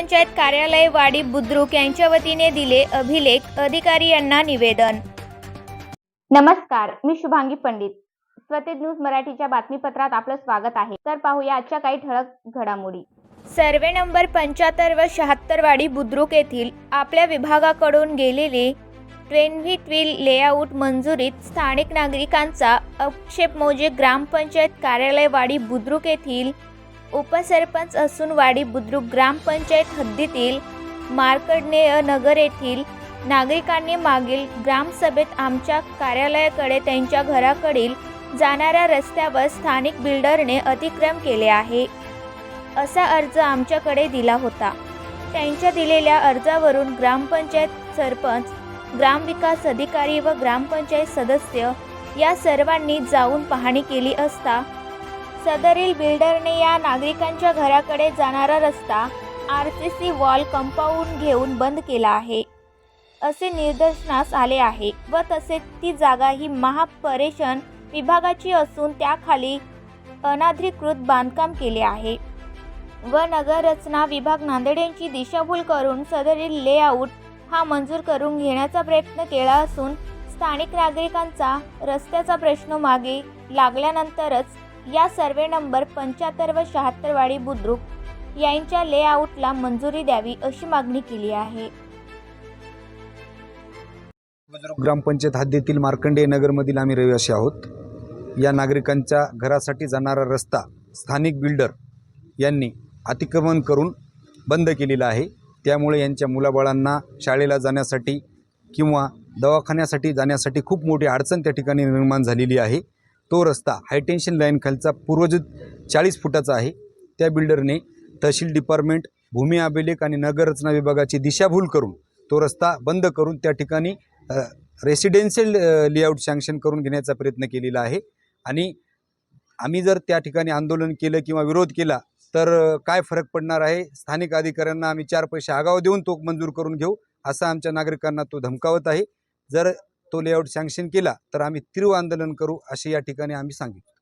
ग्रामपंचायत कार्यालय वाडी बुद्रुक यांच्या वतीने दिले अभिलेख. अधिकारी यांना निवेदन. नमस्कार मी शुभांगी पंडित. स्वतेज न्यूज मराठीच्या बातमीपत्रात आपलं स्वागत आहे. तर पाहूया आजच्या काही ठळक घडामोडी. सर्वे नंबर पंच्याहत्तर व शहात्तर वाडी बुद्रुक येथील आपल्या विभागाकडून गेलेले ट्रेन ट्विल लेआउट मंजुरीत स्थानिक नागरिकांचा आक्षेप मोजे ग्रामपंचायत कार्यालय वाडी बुद्रुक येथील उपसरपंच असून वाडी बुद्रुक ग्रामपंचायत हद्दीतील मार्कडनेय नगर येथील नागरिकांनी मागील ग्रामसभेत आमच्या कार्यालयाकडे त्यांच्या घराकडील जाणाऱ्या रस्त्यावर स्थानिक बिल्डरने अतिक्रम केले आहे असा अर्ज आमच्याकडे दिला होता. त्यांच्या दिलेल्या अर्जावरून ग्रामपंचायत सरपंच ग्रामविकास अधिकारी व ग्रामपंचायत सदस्य या सर्वांनी जाऊन पाहणी केली असता सदरील बिल्डरने या नागरिकांच्या घराकडे जाणारा रस्ता R C C wall compound घेऊन बंद केला आहे. असे निदर्शनास आले आहे व तसेच ती जागा ही महापरेशन विभागाची असून त्याखाली अनाधिकृत बांधकाम केले आहे. व नगररचना विभाग नांदेड यांची दिशाभूल करून सदरील लेआउट हा मंजूर करून घेण्याचा प्रयत्न केला असून स्थानिक नागरिकांचा रस्त्याचा प्रश्न मागे लागल्यानंतरच या सर्वे नंबर पंच्याहत्तर व शहात्तरवाडी बुद्रुक यांच्या लेआउटला मंजुरी द्यावी अशी मागणी केली आहे. ग्रामपंचायत हद्दीतील मार्कंडेय नगरमधील आम्ही रहिवासी आहोत. या नागरिकांच्या घरासाठी जाणारा रस्ता स्थानिक बिल्डर यांनी अतिक्रमण करून बंद केलेला आहे. त्यामुळे यांच्या मुलाबाळांना शाळेला जाण्यासाठी किंवा दवाखान्यासाठी जाण्यासाठी खूप मोठी अडचण त्या ठिकाणी निर्माण झालेली आहे. तो रस्ता हायटेन्शन लाईनखालचा पूर्वज चाळीस फुटाचा आहे. त्या बिल्डरने तहसील डिपार्टमेंट भूमी अभिलेख आणि नगररचना विभागाची दिशाभूल करून तो रस्ता बंद करून त्या ठिकाणी रेसिडेन्शियल लेआउट सँक्शन करून घेण्याचा प्रयत्न केलेला आहे. आणि आम्ही जर त्या ठिकाणी आंदोलन केलं किंवा विरोध केला तर काय फरक पडणार आहे? स्थानिक अधिकाऱ्यांना आम्ही चार पैसे आगाव देऊन तो मंजूर करून घेऊ असा आमच्या नागरिकांना तो धमकावत आहे. जर तो लेआउट सँक्शन केला तर आम्ही तीव्र आंदोलन करू असे या ठिकाणी आम्ही सांगितलं.